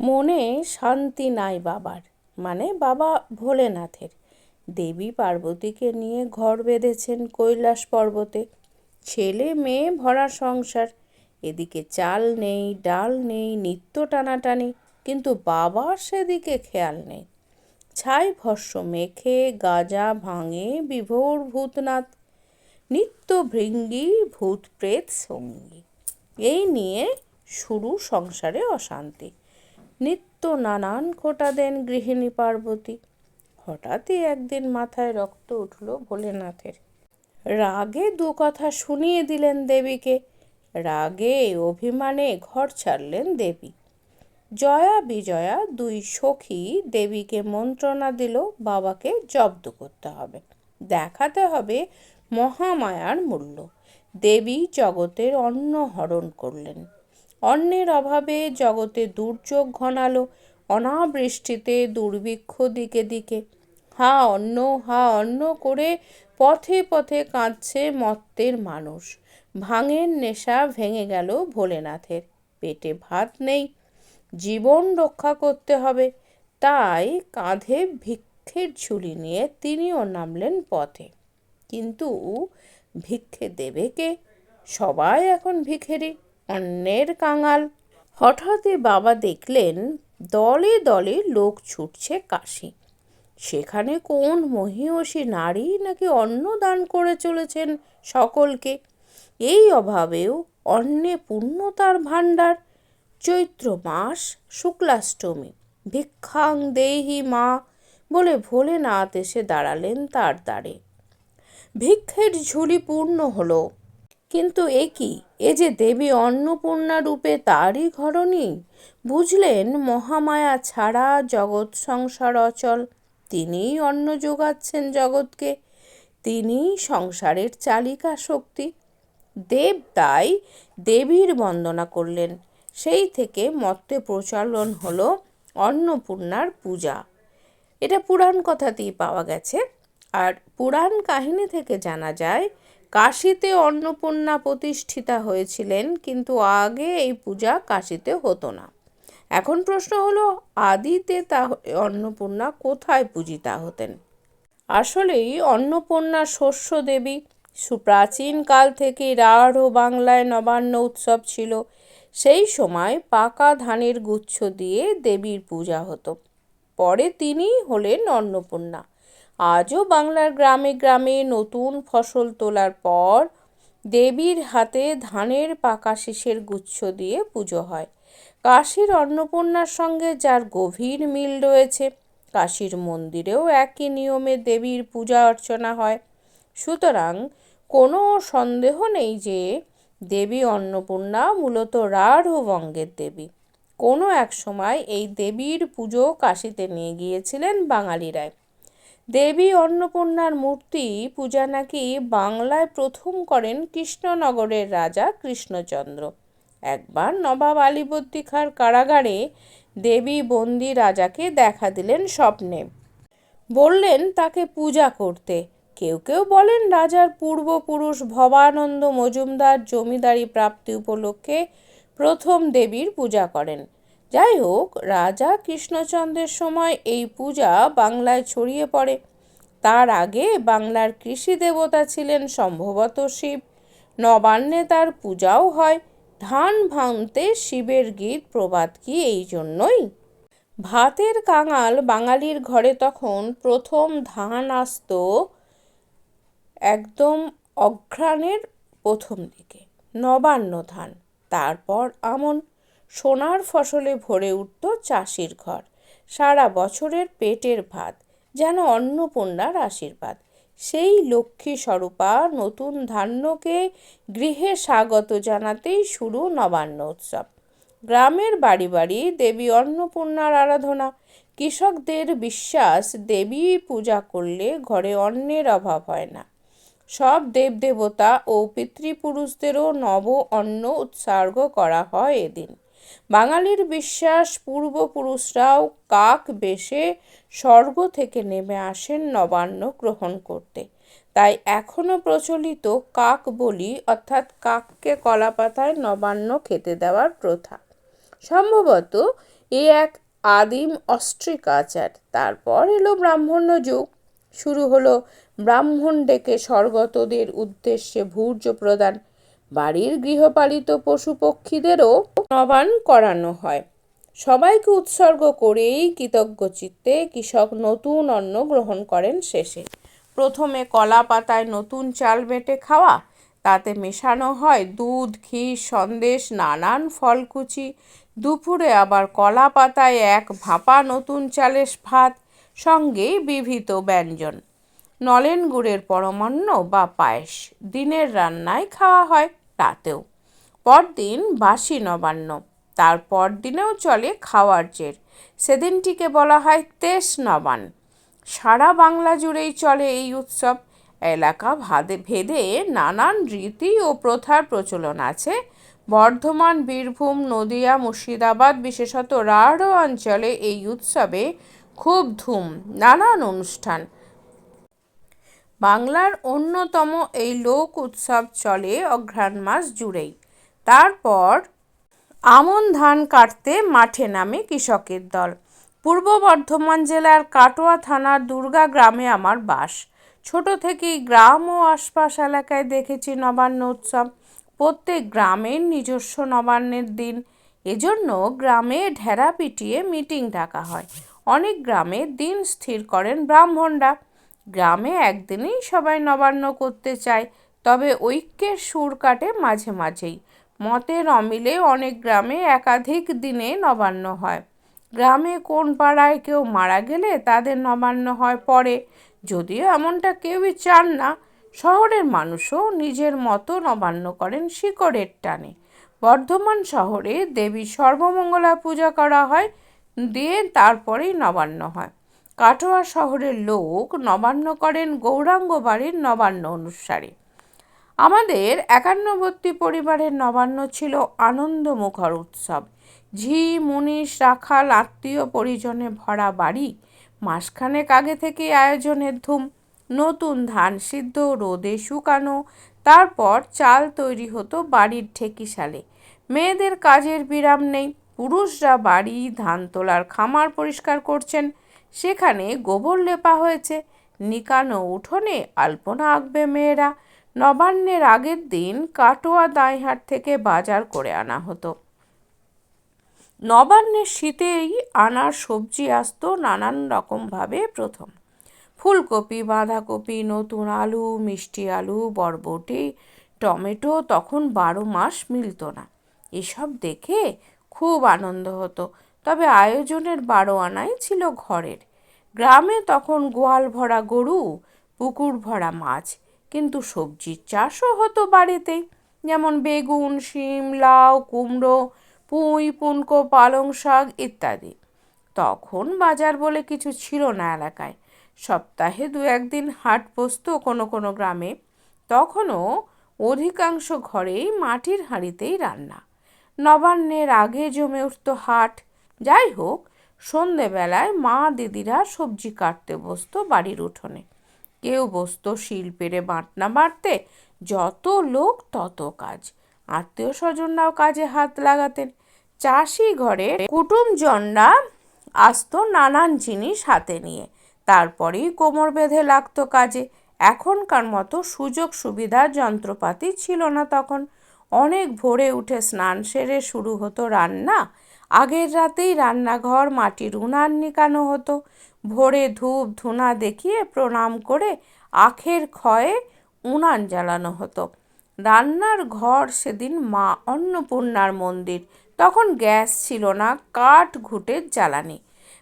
মনে শান্তি নাই বাবার। মানে বাবা ভোলেনাথের। দেবী পার্বতীকে নিয়ে ঘর বেঁধেছেন কৈলাস পর্বতে। ছেলে মেয়ে ভরা সংসার। এদিকে চাল নেই, ডাল নেই, নিত্য টানাটানি। কিন্তু বাবার সেদিকে খেয়াল নেই। ছাই ভস্য মেখে, গাজা ভাঙে, বিভোর ভূতনাথ। নিত্য ভৃঙ্গি ভূত প্রেত সঙ্গী। এই নিয়ে শুরু সংসারে অশান্তি। নিত্য নানান খোটা দেন গৃহিণী পার্বতী। হঠাৎই একদিন মাথায় রক্ত উঠল ভোলেনাথের। রাগে দু কথা শুনিয়ে দিলেন দেবীকে। রাগে অভিমানে ঘর ছাড়লেন দেবী। জয়া বিজয়া দুই সখী দেবীকে মন্ত্রণা দিল, বাবাকে জব্দ করতে হবে। দেখাতে হবে মহামায়ার মূল্য। দেবী জগতের অন্ন হরণ করলেন। অন্নের অভাবে জগতে দুর্যোগ ঘনালো, অনাবৃষ্টিতে দুর্ভিক্ষ দিকে দিকে। হা অন্ন হা অন্ন করে পথে পথে কাঁদছে মত্তের মানুষ। ভাঙের নেশা ভেঙে গেল ভোলেনাথের, পেটে ভাত নেই। জীবন রক্ষা করতে হবে, তাই কাঁধে ভিক্ষের ঝুলি নিয়ে তিনিও নামলেন পথে। কিন্তু ভিক্ষে দেবে কে? সবাই এখন ভিখেরি অন্যের কাঙাল। হঠাৎই বাবা দেখলেন দলে দলে লোক ছুটছে কাশি। সেখানে কোন মহিয়সী নারী নাকি অন্ন দান করে চলেছেন সকলকে? এই অভাবেও অন্নে পূর্ণতার ভাণ্ডার। চৈত্র মাস শুক্লাষ্টমী। ভিক্ষাং দেহি মা বলে ভোলেনাথ এসে দাঁড়ালেন তার দ্বারে। ভিক্ষের ঝুলি পূর্ণ হলো। কিন্তু এ কি? এ যে দেবী অন্নপূর্ণা রূপে তারই ঘরণী? বুঝলেন মহামায়া ছাড়া জগৎ সংসার অচল। তিনিই অন্ন যোগাচ্ছেন জগৎকে। তিনিই সংসারের চালিকা শক্তি। দেব তাই দেবীর বন্দনা করলেন। সেই থেকে মত্তে প্রচলন হলো অন্নপূর্ণার পূজা। এটা পুরাণ কথাতেই পাওয়া গেছে। আর পুরাণ কাহিনী থেকে জানা যায় কাশীতে অন্নপূর্ণা প্রতিষ্ঠিতা হয়েছিলেন, কিন্তু আগে এই পূজা কাশীতে হতো না। এখন প্রশ্ন হলো, আদিতে তাহলে অন্নপূর্ণা কোথায় পূজিতা হতেন? আসলেই অন্নপূর্ণা শস্য দেবী। সুপ্রাচীন কাল থেকেই রাঢ় বাংলায় নবান্ন উৎসব ছিল। সেই সময় পাকা ধানের গুচ্ছ দিয়ে দেবীর পূজা হতো। পরে তিনিই হলেন অন্নপূর্ণা। আজও বাংলার গ্রামে গ্রামে নতুন ফসল তোলার পর দেবীর হাতে ধানের পাকা শীষের গুচ্ছ দিয়ে পুজো হয়। কাশীর অন্নপূর্ণার সঙ্গে যার গভীর মিল রয়েছে, কাশীর মন্দিরেও একই নিয়মে দেবীর পূজা অর্চনা হয়। সুতরাং কোনো সন্দেহ নেই যে দেবী অন্নপূর্ণা মূলত রাঢ় বঙ্গের দেবী। কোনো এক সময় এই দেবীর পুজো কাশীতে নিয়ে গিয়েছিলেন বাঙালিরাই। দেবী অন্নপূর্ণার মূর্তি পূজা নাকি বাংলায় প্রথম করেন কৃষ্ণনগরের রাজা কৃষ্ণচন্দ্র। একবার নবাব আলীবর্দী খাঁর কারাগারে দেবী বন্দি রাজাকে দেখা দিলেন স্বপ্নে। বললেন, তাকে পূজা করতে। কেউ কেউ বলেন, রাজার পূর্বপুরুষ ভবানন্দ মজুমদার জমিদারি প্রাপ্তি উপলক্ষে প্রথম দেবীর পূজা করেন। যাই হোক, রাজা কৃষ্ণচন্দ্রের সময় এই পূজা বাংলায় ছড়িয়ে পড়ে। তার আগে বাংলার কৃষি দেবতা ছিলেন সম্ভবত শিব। নবান্নে তার পূজাও হয়। ধান ভাঙতে শিবের গীত প্রবাদ কি এই জন্যই? ভাতের কাঙাল বাঙালির ঘরে তখন প্রথম ধান আসত একদম অঘ্রাণের প্রথম দিকে। নবান্ন ধান, তারপর আমন। সোনার ফসলে ভরে উঠত চাষির ঘর। সারা বছরের পেটের ভাত, যেন অন্নপূর্ণার আশীর্বাদ। সেই লক্ষ্মী স্বরূপা নতুন ধান্যকে গৃহে স্বাগত জানাতেই শুরু নবান্ন উৎসব। গ্রামের বাড়ি বাড়ি দেবী অন্নপূর্ণার আরাধনা। কৃষকদের বিশ্বাস, দেবী পূজা করলে ঘরে অন্নের অভাব হয় না। সব দেবদেবতা ও পিতৃপুরুষদেরও নব অন্ন উৎসর্গ করা হয় এদিন। বাঙালির বিশ্বাস, পূর্বপুরুষরাও কাক বেশে স্বর্গ থেকে নেমে আসেন নবান্ন গ্রহণ করতে। তাই এখনও প্রচলিত কাক বলি অর্থাৎ কাককে কলাপাতায় নবান্ন খেতে দেওয়ার প্রথা। সম্ভবত এ এক আদিম অস্ট্রিক আচার তারপর এলো ব্রাহ্মণ্য যুগ। শুরু হলো ব্রাহ্মণ ডেকে স্বর্গতদের উদ্দেশ্যে ভূর্য প্রদান। বাড়ির গৃহপালিত পশু পক্ষীদেরও নবান করানো হয়। সবাইকে উৎসর্গ করেই কৃতজ্ঞ চিত্তে কৃষক নতুন অন্ন গ্রহণ করেন শেষে। প্রথমে কলা পাতায় নতুন চাল বেটে খাওয়া, তাতে মেশানো হয় দুধ, ঘি, সন্দেশ, নানান ফলকুচি। দুপুরে আবার কলা পাতায় এক ভাপা নতুন চালের ভাত সঙ্গে বিভিত ব্যঞ্জন। নলেন গুড়ের পরমান্ন বা পায়েস। দিনের রান্নায় খাওয়া হয়। রাতেও। পরদিন বাসি নবান্ন, তারপর দিনেও চলে খাওয়ার জের। সেদিনটিকে বলা হয় তেস নবান সারা বাংলা জুড়েই চলে এই উৎসব। এলাকা ভাদে, ভেদে নানান রীতি ও প্রথার প্রচলন আছে। বর্ধমান, বীরভূম, নদিয়া, মুর্শিদাবাদ বিশেষত রাঢ় অঞ্চলে এই উৎসবে খুব ধুম, নানান অনুষ্ঠান। বাংলার অন্যতম এই লোক উৎসব চলে অঘ্রাণ মাস জুড়েই। তারপর আমন ধান কাটতে মাঠে নামে কৃষকের দল। পূর্ব বর্ধমান জেলার কাটোয়া থানার দুর্গা গ্রামে আমার বাস। ছোট থেকেই গ্রাম ও আশপাশ এলাকায় দেখেছি নবান্ন উৎসব। প্রত্যেক গ্রামের নিজস্ব নবান্নের দিন। এজন্য গ্রামে ঢেরা পিটিয়ে মিটিং ডাকা হয়। অনেক গ্রামে দিন স্থির করেন ব্রাহ্মণরা। গ্রামে একদিনেই সবাই নবান্ন করতে চায়, তবে ঐক্যের সুর কাটে মাঝে মাঝেই। মতের অমিলে অনেক গ্রামে একাধিক দিনে নবান্ন হয়। গ্রামে কোন পাড়ায় কেউ মারা গেলে তাদের নবান্ন হয় পরে। যদিও এমনটা কেউই চান না, শহরের মানুষও নিজের মতো নবান্ন করেন শিকড়ের টানে। বর্ধমান শহরে দেবী সর্বমঙ্গলা পূজা করা হয়, দিয়ে তারপরেই নবান্ন হয়। কাটোয়া শহরের লোক নবান্ন করেন গৌরাঙ্গ বাড়ির নবান্ন অনুসারে। আমাদের একান্নবর্তী পরিবারের নবান্ন ছিল আনন্দমুখর উৎসব। ঝি, মুনিশ, রাখাল আত্মীয় পরিজনে ভরা বাড়ি, মাসখানেক আগে থেকে আয়োজনের ধুম। নতুন ধান সিদ্ধ, রোদে শুকানো, তারপর চাল তৈরি হতো বাড়ির ঠেকিশালে মেয়েদের কাজের বিরাম নেই। পুরুষরা বাড়ি ধান তোলার খামার পরিষ্কার করছেন। সেখানে গোবর লেপা হয়েছে। নিকানো উঠোনে আলপনা আঁকবে মেয়েরা। নবান্নের আগের দিন কাটোয়া দাঁইহাট থেকে বাজার করে আনা হতো। নবান্নের শীতেই আনার সবজি আসতো নানান রকমভাবে প্রথম। ফুলকপি, বাঁধাকপি, নতুন আলু, মিষ্টি আলু, বরবটি, টমেটো তখন বারো মাস মিলত না। এসব দেখে খুব আনন্দ হতো। তবে আয়োজনের বারো আনাই ছিল ঘরের। গ্রামে তখন গোয়াল ভরা গরু, পুকুর ভরা মাছ, কিন্তু সবজির চাষও হতো বাড়িতেই যেমন বেগুন, শিম, লাউ, কুমড়ো, পুঁই, পুনকো, পালং শাক ইত্যাদি। তখন বাজার বলে কিছু ছিল না এলাকায়। সপ্তাহে দু একদিন হাট বসত কোনো কোনো গ্রামে। তখনও অধিকাংশ ঘরেই মাটির হাঁড়িতেই রান্না। নবান্নের আগে জমে উঠত হাট। যাই হোক সন্ধেবেলায় মা দিদিরা সবজি কাটতে বসতো বাড়ির উঠোনে। কেউ বসতো শিল পেরে বাটনা বাড়তে যত লোক তত কাজ। আত্মীয় স্বজনরাও কাজে হাত লাগাতেন। চাষি ঘরে কুটুমজনরা আসতো নানান জিনিস হাতে নিয়ে। তারপরেই কোমর বেঁধে লাগতো কাজে। এখনকার মতো সুযোগ সুবিধা যন্ত্রপাতি ছিল না তখন। অনেক ভোরে উঠে স্নান সেরে শুরু হতো রান্না আগের রাতেই রান্নাঘর মাটির উনান নিকানো হতো। ভোরে ধূপ ধুনা দেখিয়ে প্রণাম করে আখের ক্ষয়ে উনান জ্বালানো হতো। রান্নার ঘর সেদিন মা অন্নপূর্ণার মন্দির। তখন গ্যাস ছিল না, কাঠ ঘুটের জ্বালানি।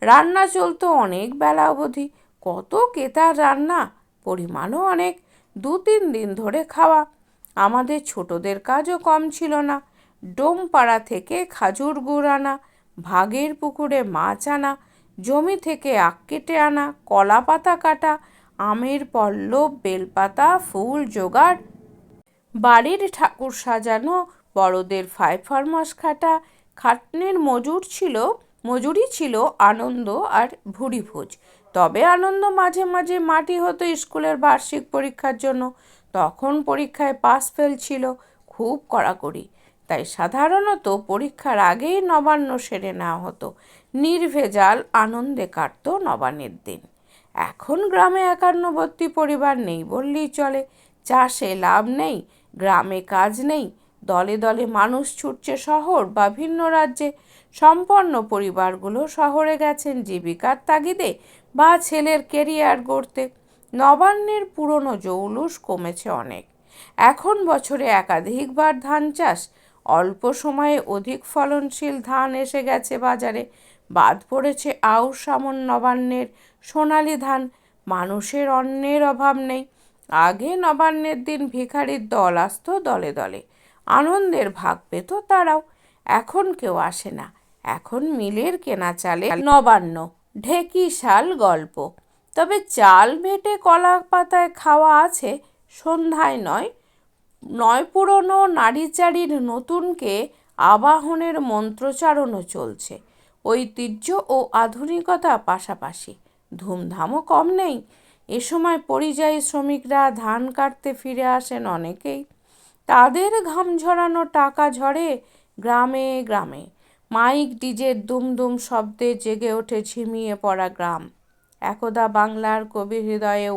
রান্না চলতো অনেক বেলা অবধি। কত কেতার রান্না, পরিমাণও অনেক। দু তিন দিন ধরে খাওয়া। আমাদের ছোটদের কাজও কম ছিল না। ডোমপাড়া থেকে খাজুর গুড় আনা, ভাগের পুকুরে মাছ আনা, জমি থেকে আখ কেটে আনা কলা পাতা কাটা, আমের পল্লব, বেলপাতা, ফুল জোগাড়। বাড়ির ঠাকুর সাজানো, বড়দের ফাই ফরমাস খাটা খাটনির মজুর ছিল, মজুরি ছিল আনন্দ আর ভুড়ি ভোজ তবে আনন্দ মাঝে মাঝে মাটি হতো স্কুলের বার্ষিক পরীক্ষার জন্য। তখন পরীক্ষায় পাস ফেল ছিল, খুব কড়াকড়ি। তাই সাধারণত পরীক্ষার আগেই নবান্ন সেরে নেওয়া হতো। নির্ভেজাল আনন্দে কাটত নবান্নের দিন। এখন গ্রামে একান্নবর্তী পরিবার নেই বললেই চলে। চাষে লাভ নেই, গ্রামে কাজ নেই, দলে দলে মানুষ ছুটছে শহর বা ভিন্ন রাজ্যে। সম্পন্ন পরিবারগুলো শহরে গেছেন জীবিকার তাগিদে বা ছেলের কেরিয়ার গড়তে। নবান্নের পুরনো জৌলুস কমেছে অনেক। এখন বছরে একাধিকবার ধান চাষ অল্প সময়ে অধিক ফলনশীল ধান এসে গেছে বাজারে। বাদ পড়েছে আউশ সামন নবান্নের সোনালি ধান। মানুষের অন্নের অভাব নেই। আগে নবান্নের দিন ভিখারির দল আসতো দলে দলে। আনন্দের ভাগ পেত তারাও। এখন কেউ আসে না। এখন মিলের কেনা চালে নবান্ন, ঢেকি শাল গল্প। তবে চাল বেটে কলা পাতায় খাওয়া আছে, সন্ধ্যায় নয় নয় পুরনো নারীচারির নতুনকে আবাহনের মন্ত্রচারণও চলছে। ঐতিহ্য ও আধুনিকতা পাশাপাশি ধুমধামও কম নেই। এ সময় পরিযায়ী শ্রমিকরা ধান কাটতে ফিরে আসেন অনেকেই। তাদের ঘাম ঝরানো টাকা ঝরে গ্রামে গ্রামে। মাইক ডিজের দুমদুম শব্দে জেগে ওঠে ঝিমিয়ে পড়া গ্রাম। একদা বাংলার কবি হৃদয়েও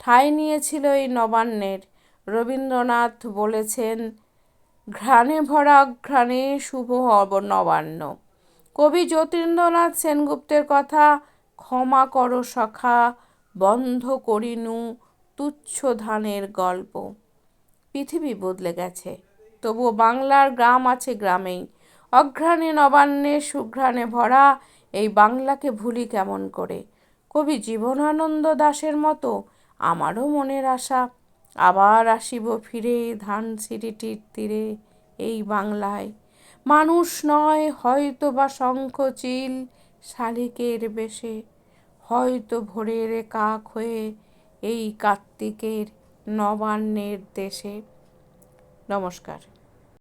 ঠাঁই নিয়েছিল এই নবান্নের রবীন্দ্রনাথ বলেছেন, ঘ্রাণে ভরা ঘ্রাণে শুভ হব নবান্ন। কবি যতীন্দ্রনাথ সেনগুপ্তের কথা, ক্ষমা করো সখা, বন্ধ করিনু তুচ্ছ ধানের গল্প। পৃথিবী বদলে গেছে। তবুও বাংলার গ্রাম আছে গ্রামেই। অঘ্রাণে নবান্নে, সুঘ্রাণে ভরা, এই বাংলাকে ভুলি কেমন করে? কবি জীবনানন্দ দাশের মতো, আমারও মনের আশা। আবার আসিব ফিরে ধান সিঁড়িটির তীরে এই বাংলায়। মানুষ নয় হয়তো বা শঙ্খচিল শালিকের বেশে, হয়তো ভোরের কাক হয়ে এই কার্তিকের নবান্নের দেশে। নমস্কার।